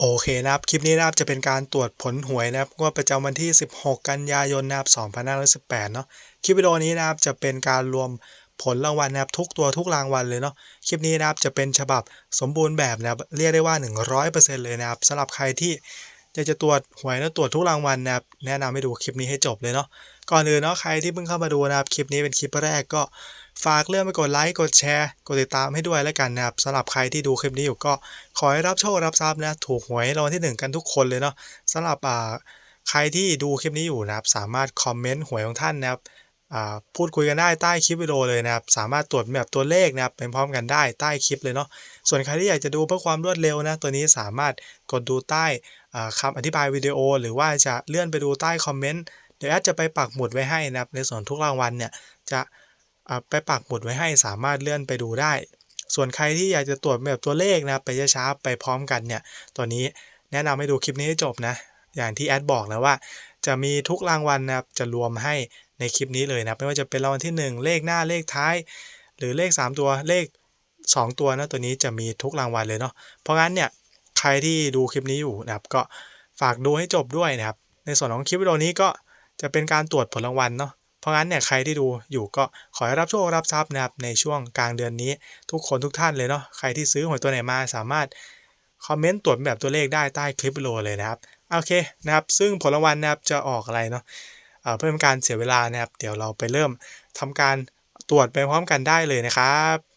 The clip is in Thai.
โอเคนะครับ คลิปนี้นะครับจะเป็นการตรวจผลหวยนะครับงวดประจำวันที่ 16 กันยายนนะครับ2518 เนาะคลิปวิดีโอนี้นะครับจะเป็นการรวมผลรางวัลนะครับทุกตัวทุกรางวัลเลยเนาะคลิปนี้นะครับจะเป็นฉบับสมบูรณ์แบบนะครับเรียกได้ว่า 100%เลยนะครับสำหรับใครที่อยากจะตรวจหวยและตรวจทุกรางวัลนะครับแนะนำให้ดูคลิปนี้ให้จบเลยเนาะก่อนอื่นเนาะใครที่เพิ่งเข้ามาดูนะครับคลิปนี้เป็นคลิปแรกก็ ฝากเลื่อนไปกดไลค์กดแชร์กดติดตามให้ด้วยแล้วกันนะครับสำหรับใครที่ดูคลิปนี้อยู่ก็ขอให้รับโชครับทรัพย์นะถูกหวยรางวัลที่หนึ่งกันทุกคนเลยเนาะสำหรับอ่าใครที่ดูคลิปนี้อยู่นะครับ สามารถคอมเมนต์หวยของท่านนะครับอ่าพูดคุยกันได้ใต้คลิปวิดีโอเลยนะครับ สามารถตรวจแบบตัวเลขนะครับเป็นพร้อมกันได้ใต้คลิปเลยเนาะส่วนใครที่อยากจะดูเพื่อความรวดเร็วนะตัวนี้สามารถกดดูใต้อ่าคำอธิบายวิดีโอ หรือว่าจะเลื่อนไปดูใต้คอมเมนต์เดี๋ยวแอดจะไปปักหมุดไว้ให้นะครับในส่วนทุกรางวัลเนี่ยจะ ไปปักหมุดไว้ให้สามารถเลื่อนไปดูได้ ส่วนใครที่อยากจะตรวจแบบตัวเลขนะไปช้าๆไปพร้อมกันเนี่ยตัวนี้แนะนำให้ดูคลิปนี้ให้จบนะ อย่างที่แอดบอกแล้วว่า จะมีทุกรางวัลนะครับจะรวมให้ในคลิปนี้เลยนะไม่ว่าจะเป็นรางวัลที่ 1 เลขหน้าเลขท้าย หรือเลข 3 ตัวเลข 2 ตัวนะตัวนี้จะมีทุกรางวัลเลยเนาะเพราะงั้นเนี่ยใครที่ดูคลิปนี้อยู่นะครับ ก็ฝากดูให้จบด้วยนะครับ ในส่วนของคลิปวิดีโอนี้ก็จะเป็นการตรวจผลรางวัลเนาะ เพราะงั้นเนี่ยใครที่ดูอยู่ก็ขอให้รับโชครับทรัพย์นะครับในช่วงกลางเดือนนี้ ทุกคนทุกท่านเลยเนาะใครที่ซื้อหวยตัวไหนมาสามารถคอมเมนต์ตรวจแบบตัวเลขได้ใต้คลิปวิดีโอเลยนะครับโอเคนะครับ ซึ่งผลรางวัลนะครับจะออกอะไรเนาะเอ่อเพื่อเป็นการเสียเวลานะครับ เดี๋ยวเราไปเริ่มทำการตรวจไปพร้อมกันได้เลยนะครับ